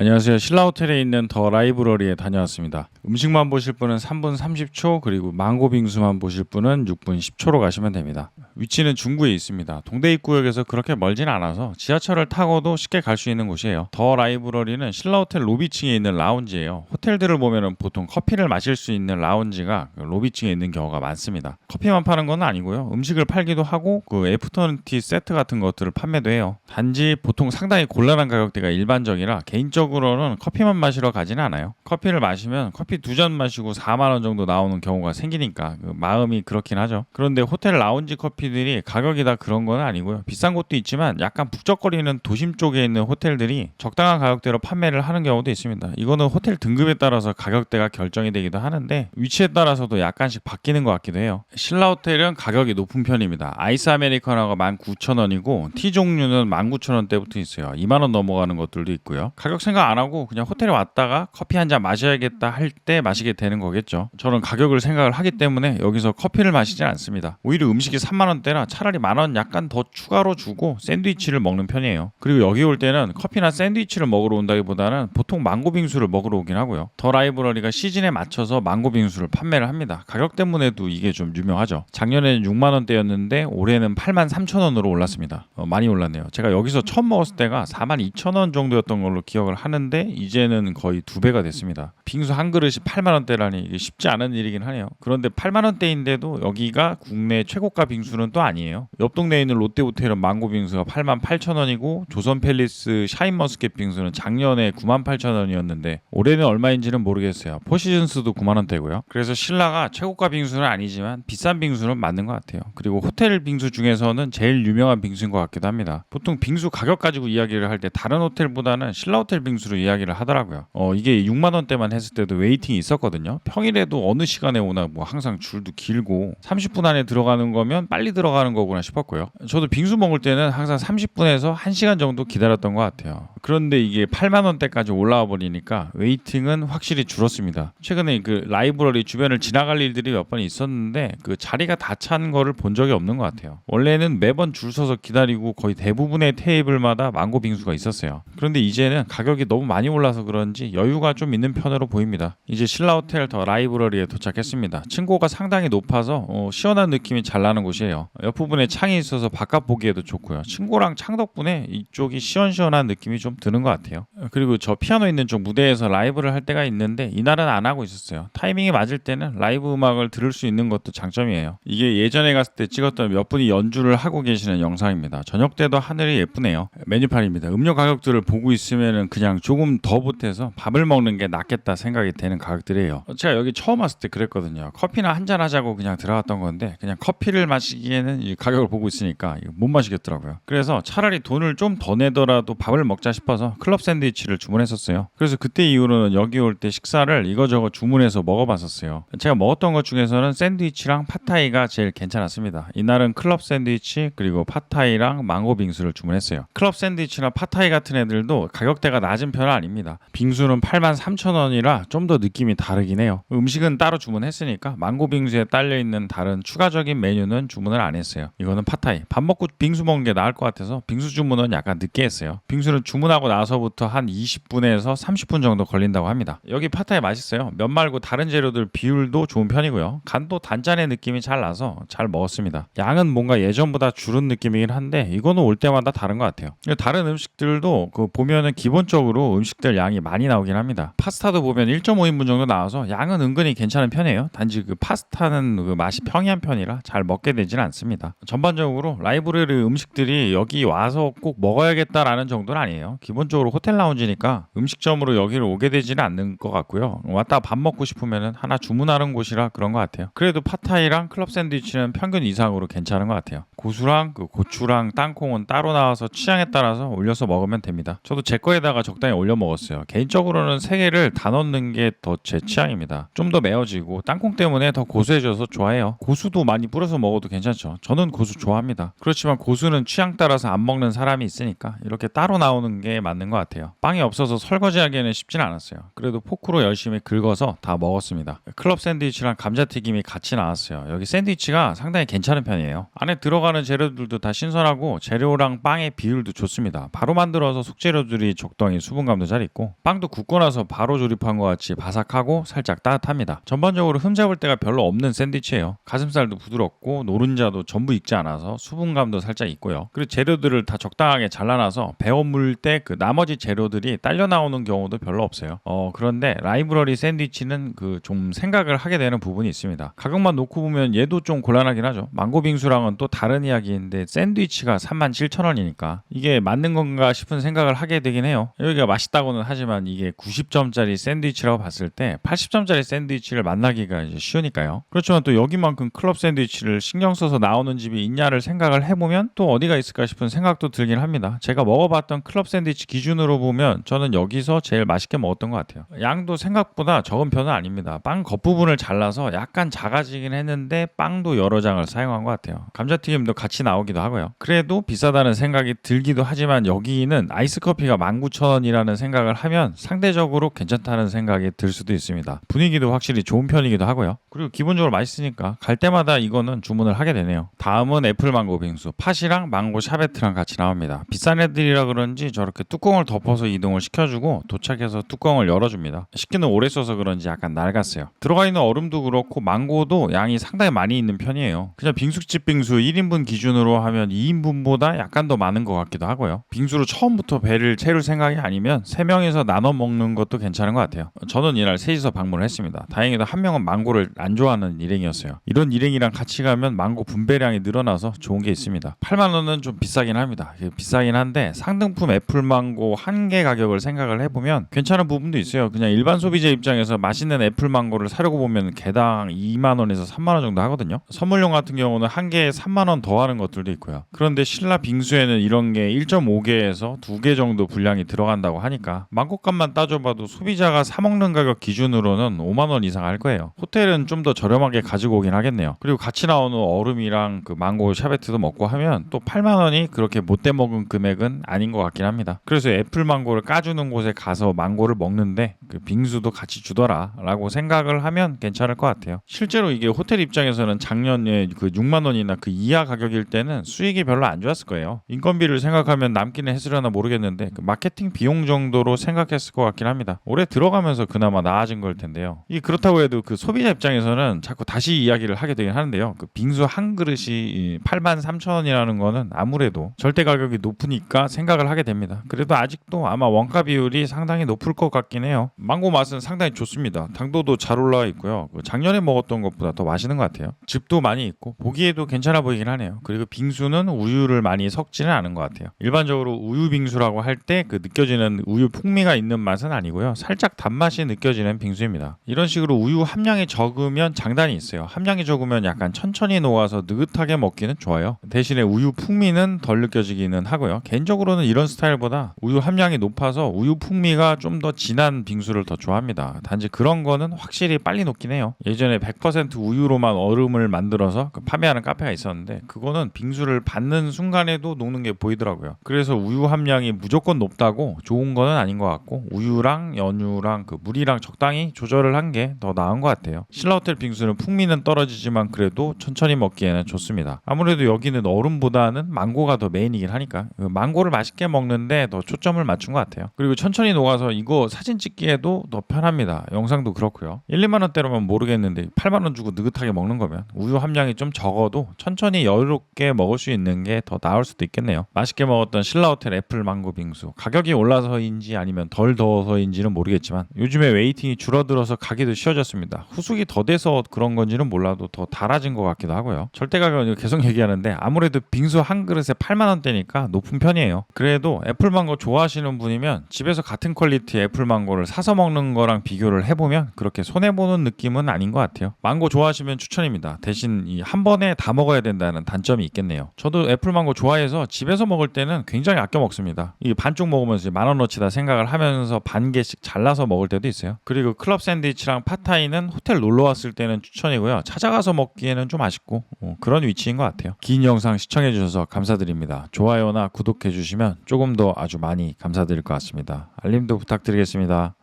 안녕하세요. 신라호텔에 있는 더 라이브러리에 다녀왔습니다. 음식만 보실 분은 3분 30초 그리고 망고 빙수만 보실 분은 6분 10초로 가시면 됩니다. 위치는 중구에 있습니다. 동대 입구역에서 그렇게 멀진 않아서 지하철을 타고도 쉽게 갈 수 있는 곳이에요. 더 라이브러리는 신라호텔 로비층에 있는 라운지예요. 호텔들을 보면은 보통 커피를 마실 수 있는 라운지가 그 로비층에 있는 경우가 많습니다. 커피만 파는 건 아니고요. 음식을 팔기도 하고 그 애프터눈티 세트 같은 것들을 판매도 해요. 단지 보통 상당히 곤란한 가격대가 일반적이라 개인적으로는 커피만 마시러 가지는 않아요. 커피를 마시면 커피 두 잔 마시고 4만 원 정도 나오는 경우가 생기니까 그 마음이 그렇긴 하죠. 그런데 호텔 라운지 커피들이 가격이 다 그런 건 아니고요. 비싼 곳도 있지만 약간 북적거리는 도심 쪽에 있는 호텔들이 적당한 가격대로 판매를 하는 경우도 있습니다. 이거는 호텔 등급에 따라서 가격대가 결정이 되기도 하는데 위치에 따라서도 약간씩 바뀌는 것 같기도 해요. 신라 호텔은 가격이 높은 편입니다. 아이스 아메리카노가 19,000원이고 티 종류는 19,000원대부터 있어요. 2만 원 넘어가는 것들도 있고요. 가격 생각 안 하고 그냥 호텔에 왔다가 커피 한 잔 마셔야겠다 할때 마시게 되는 거겠죠. 저는 가격을 생각을 하기 때문에 여기서 커피를 마시진 않습니다. 오히려 음식이 3만 원대라 차라리 만 원 약간 더 추가로 주고 샌드위치를 먹는 편이에요. 그리고 여기 올 때는 커피나 샌드위치를 먹으러 온다기보다는 보통 망고 빙수를 먹으러 오긴 하고요. 더 라이브러리가 시즌에 맞춰서 망고 빙수를 판매를 합니다. 가격 때문에도 이게 좀 유명하죠. 작년에는 6만 원대였는데 올해는 8만 3천 원으로 올랐습니다. 어, 많이 올랐네요. 제가 여기서 처음 먹었을 때가 4만 2천 원 정도였던 걸로 기억을 하는데 이제는 거의 두 배가 됐습니다. 빙수 한 그릇 이 8만 원대라니 이게 쉽지 않은 일이긴 하네요. 그런데 8만 원대인데도 여기가 국내 최고가 빙수는 또 아니에요. 옆 동네에 있는 롯데호텔은 망고 빙수가 8만 8천 원이고 조선 팰리스 샤인머스켓 빙수는 작년에 9만 8천 원이었는데 올해는 얼마인지는 모르겠어요. 포시즌스도 9만 원대고요. 그래서 신라가 최고가 빙수는 아니지만 비싼 빙수는 맞는 것 같아요. 그리고 호텔 빙수 중에서는 제일 유명한 빙수인 것 같기도 합니다. 보통 빙수 가격 가지고 이야기를 할 때 다른 호텔보다는 신라 호텔 빙수로 이야기를 하더라고요. 어 이게 6만 원대만 했을 때도 웨이 팅이 있었거든요. 평일에도 어느 시간에 오나 뭐 항상 줄도 길고 30분 안에 들어가는 거면 빨리 들어가는 거구나 싶었고요. 저도 빙수 먹을 때는 항상 30분에서 1시간 정도 기다렸던 것 같아요. 그런데 이게 8만 원대까지 올라와 버리니까 웨이팅은 확실히 줄었습니다. 최근에 그 라이브러리 주변을 지나갈 일들이 몇 번 있었는데 그 자리가 다 찬 거를 본 적이 없는 것 같아요. 원래는 매번 줄 서서 기다리고 거의 대부분의 테이블마다 망고 빙수가 있었어요. 그런데 이제는 가격이 너무 많이 올라서 그런지 여유가 좀 있는 편으로 보입니다. 이제 신라 호텔 더 라이브러리에 도착했습니다. 층고가 상당히 높아서 어, 시원한 느낌이 잘 나는 곳이에요. 옆부분에 창이 있어서 바깥 보기에도 좋고요. 층고랑 창 덕분에 이쪽이 시원시원한 느낌이 좀 드는 것 같아요. 그리고 저 피아노 있는 쪽 무대에서 라이브를 할 때가 있는데 이날은 안 하고 있었어요. 타이밍이 맞을 때는 라이브 음악을 들을 수 있는 것도 장점이에요. 이게 예전에 갔을 때 찍었던 몇 분이 연주를 하고 계시는 영상입니다. 저녁 때도 하늘이 예쁘네요. 메뉴판입니다. 음료 가격들을 보고 있으면은 그냥 조금 더 보태서 밥을 먹는 게 낫겠다 생각이 되는 가격들이에요. 제가 여기 처음 왔을 때 그랬거든요. 커피나 한 잔 하자고 그냥 들어갔던 건데 그냥 커피를 마시기에는 이 가격을 보고 있으니까 못 마시겠더라고요. 그래서 차라리 돈을 좀 더 내더라도 밥을 먹자 싶어서 클럽 샌드위치를 주문했었어요. 그래서 그때 이후로는 여기 올 때 식사를 이거저거 주문해서 먹어봤었어요. 제가 먹었던 것 중에서는 샌드위치랑 팟타이가 제일 괜찮았습니다. 이날은 클럽 샌드위치 그리고 팟타이랑 망고 빙수를 주문했어요. 클럽 샌드위치나 팟타이 같은 애들도 가격대가 낮은 편은 아닙니다. 빙수는 8만 3천 원이라 좀 더 느낌이 다르긴 해요. 음식은 따로 주문했으니까 망고 빙수에 딸려 있는 다른 추가적인 메뉴는 주문을 안 했어요. 이거는 팟타이. 밥 먹고 빙수 먹는 게 나을 것 같아서 빙수 주문은 약간 늦게 했어요. 빙수는 주문하고 나서부터 한 20분에서 30분 정도 걸린다고 합니다. 여기 팟타이 맛있어요. 면 말고 다른 재료들 비율도 좋은 편이고요. 간도 단짠의 느낌이 잘 나서 잘 먹었습니다. 양은 뭔가 예전보다 줄은 느낌이긴 한데 이거는 올 때마다 다른 것 같아요. 다른 음식들도 그 보면은 기본적으로 음식들 양이 많이 나오긴 합니다. 파스타도 보면 1.5인분 정도 나와서 양은 은근히 괜찮은 편이에요. 단지 그 파스타는 그 맛이 평이한 편이라 잘 먹게 되지는 않습니다. 전반적으로 라이브러리 음식들이 여기 와서 꼭 먹어야겠다라는 정도는 아니에요. 기본적으로 호텔 라운지니까 음식점으로 여기를 오게 되지는 않는 것 같고요. 왔다 밥 먹고 싶으면은 하나 주문하는 곳이라 그런 것 같아요. 그래도 파타이랑 클럽 샌드위치는 평균 이상으로 괜찮은 것 같아요. 고수랑 그 고추랑 땅콩은 따로 나와서 취향에 따라서 올려서 먹으면 됩니다. 저도 제 거에다가 적당히 올려 먹었어요. 개인적으로는 세 개를 다 넣는 게더 제 취향입니다. 좀 더 매워지고 땅콩 때문에 더 고소해져서 좋아해요. 고수도 많이 뿌려서 먹어도 괜찮죠. 저는 고수 좋아합니다. 그렇지만 고수는 취향 따라서 안 먹는 사람이 있으니까 이렇게 따로 나오는 게 맞는 것 같아요. 빵이 없어서 설거지하기에는 쉽진 않았어요. 그래도 포크로 열심히 긁어서 다 먹었습니다. 클럽 샌드위치랑 감자튀김이 같이 나왔어요. 여기 샌드위치가 상당히 괜찮은 편이에요. 안에 들어가는 재료들도 다 신선하고 재료랑 빵의 비율도 좋습니다. 바로 만들어서 속재료들이 적당히 수분감도 잘 있고 빵도 굽고 나서 바로 조립한 것 같이 바삭 하고 살짝 따뜻합니다. 전반적으로 흠잡을 데가 별로 없는 샌드위치예요. 가슴살도 부드럽고 노른자도 전부 익지 않아서 수분감도 살짝 있고요. 그리고 재료들을 다 적당하게 잘라놔서 베어 물 때 그 나머지 재료들이 딸려 나오는 경우도 별로 없어요. 어 그런데 라이브러리 샌드위치는 그 좀 생각을 하게 되는 부분이 있습니다. 가격만 놓고 보면 얘도 좀 곤란하긴 하죠. 망고 빙수랑은 또 다른 이야기인데 샌드위치가 37,000원이니까 이게 맞는 건가 싶은 생각을 하게 되긴 해요. 여기가 맛있다고는 하지만 이게 90점짜리 샌드위치라고 봤을 때 80점짜리 샌드위치를 만나기가 이제 쉬우니까요. 그렇지만 또 여기만큼 클럽 샌드위치를 신경 써서 나오는 집이 있냐를 생각을 해보면 또 어디가 있을까 싶은 생각도 들긴 합니다. 제가 먹어봤던 클럽 샌드위치 기준으로 보면 저는 여기서 제일 맛있게 먹었던 것 같아요. 양도 생각보다 적은 편은 아닙니다. 빵 겉부분을 잘라서 약간 작아지긴 했는데 빵도 여러 장을 사용한 것 같아요. 감자튀김도 같이 나오기도 하고요. 그래도 비싸다는 생각이 들기도 하지만 여기는 아이스 커피가 19,000원이라는 생각을 하면 상대적으로 괜찮다는 생각이 들 수도 있습니다. 분위기도 확실히 좋은 편이기도 하고요. 그리고 기본적으로 맛있으니까 갈 때마다 이거는 주문을 하게 되네요. 다음은 애플 망고 빙수. 팥이랑 망고 샤베트랑 같이 나옵니다. 비싼 애들이라 그런지 저렇게 뚜껑을 덮어서 이동을 시켜주고 도착해서 뚜껑을 열어줍니다. 식기는 오래 써서 그런지 약간 낡았어요. 들어가 있는 얼음도 그렇고 망고도 양이 상당히 많이 있는 편이에요. 그냥 빙수집 빙수 1인분 기준으로 하면 2인분보다 약간 더 많은 것 같기도 하고요. 빙수로 처음부터 배를 채울 생각이 아니면 3명이서 나눠 먹는 것도 괜찮은 것 같아요. 저는 이날 셋이서 방문을 했습니다. 다행히도 한 명은 망고를 안 좋아하는 일행이었어요. 이런 일행이랑 같이 가면 망고 분배량이 늘어나서 좋은 게 있습니다. 8만 원은 좀 비싸긴 합니다. 비싸긴 한데 상등품 애플 망고 한 개 가격을 생각을 해보면 괜찮은 부분도 있어요. 그냥 일반 소비자 입장에서 맛있는 애플 망고를 사려고 보면 개당 2만 원에서 3만 원 정도 하거든요. 선물용 같은 경우는 한 개에 3만 원 더 하는 것들도 있고요. 그런데 신라 빙수에는 이런 게 1.5개에서 2개 정도 분량이 들어간다고 하니까 망고값만 따져봐도 소비자가 사 먹는 가격 기준으로는 5만 원 이상 할 거예요. 호텔은 좀 더 저렴하게 가지고 오긴 하겠네요. 그리고 같이 나오는 얼음이랑 그 망고 샤베트도 먹고 하면 또 8만 원이 그렇게 못돼 먹은 금액은 아닌 것 같긴 합니다. 그래서 애플 망고를 까주는 곳에 가서 망고를 먹는데 그 빙수도 같이 주더라라고 생각을 하면 괜찮을 것 같아요. 실제로 이게 호텔 입장에서는 작년에 그 6만 원이나 그 이하 가격일 때는 수익이 별로 안 좋았을 거예요. 인건비를 생각하면 남기는 했으려나 모르겠는데 그 마케팅 비용 정도로 생각했을 것 같긴 합니다. 올해 들어가면서 그나마 나아진 걸 텐데요. 이 그렇다고 해도 그 소비자 입장에서는 자꾸 다시 이야기를 하게 되긴 하는데요. 그 빙수 한 그릇이 8만 3천 원이라는 거는 아무래도 절대 가격이 높으니까 생각을 하게 됩니다. 그래도 아직도 아마 원가 비율이 상당히 높을 것 같긴 해요. 망고 맛은 상당히 좋습니다. 당도도 잘 올라와 있고요. 그 작년에 먹었던 것보다 더 맛있는 것 같아요. 즙도 많이 있고 보기에도 괜찮아 보이긴 하네요. 그리고 빙수는 우유를 많이 섞지는 않은 것 같아요. 일반적으로 우유 빙수라고 할 때 그 느껴지는 우유 풍미가 있는 맛은 아니고요. 살짝 단맛이 느껴 지는 빙수입니다. 이런 식으로 우유 함량이 적으면 장단이 있어요. 함량이 적으면 약간 천천히 녹아서 느긋하게 먹기는 좋아요. 대신에 우유 풍미는 덜 느껴지기는 하고요. 개인적으로는 이런 스타일보다 우유 함량이 높아서 우유 풍미가 좀 더 진한 빙수를 더 좋아합니다. 단지 그런 거는 확실히 빨리 녹긴 해요. 예전에 100% 우유로만 얼음을 만들어서 그 판매하는 카페가 있었는데 그거는 빙수를 받는 순간에도 녹는 게 보이더라고요. 그래서 우유 함량이 무조건 높다고 좋은 거는 아닌 것 같고 우유랑 연유랑 그 물이랑 적당히 조절을 한 게 더 나은 것 같아요. 신라호텔 빙수는 풍미는 떨어지지만 그래도 천천히 먹기에는 좋습니다. 아무래도 여기는 얼음보다는 망고가 더 메인이긴 하니까 그 망고를 맛있게 먹는데 더 초점을 맞춘 것 같아요. 그리고 천천히 녹아서 이거 사진 찍기에도 더 편합니다. 영상도 그렇고요. 1, 2만 원대로면 모르겠는데 8만 원 주고 느긋하게 먹는 거면 우유 함량이 좀 적어도 천천히 여유롭게 먹을 수 있는 게 더 나을 수도 있겠네요. 맛있게 먹었던 신라호텔 애플 망고 빙수 가격이 올라서인지 아니면 덜 더워서인지는 모르겠지만 요즘에 웨이 팅이 줄어들어서 가기도 쉬워졌습니다. 후숙이 더 돼서 그런 건지는 몰라도 더 달아진 것 같기도 하고요. 절대 가격은 계속 얘기하는데 아무래도 빙수 한 그릇에 8만 원대니까 높은 편이에요. 그래도 애플 망고 좋아하시는 분이면 집에서 같은 퀄리티의 애플 망고를 사서 먹는 거랑 비교를 해보면 그렇게 손해 보는 느낌은 아닌 것 같아요. 망고 좋아하시면 추천입니다. 대신 이 한 번에 다 먹어야 된다는 단점이 있겠네요. 저도 애플 망고 좋아해서 집에서 먹을 때는 굉장히 아껴 먹습니다. 이 반쪽 먹으면서 만 원어치다 생각을 하면서 반 개씩 잘라서 먹을 때도 있어요. 그리고 클럽 샌드위치랑 파타이는 호텔 놀러 왔을 때는 추천이고요. 찾아가서 먹기에는 좀 아쉽고 어, 그런 위치인 것 같아요. 긴 영상 시청해 주셔서 감사드립니다. 좋아요나 구독해 주시면 조금 더 아주 많이 감사드릴 것 같습니다. 알림도 부탁드리겠습니다.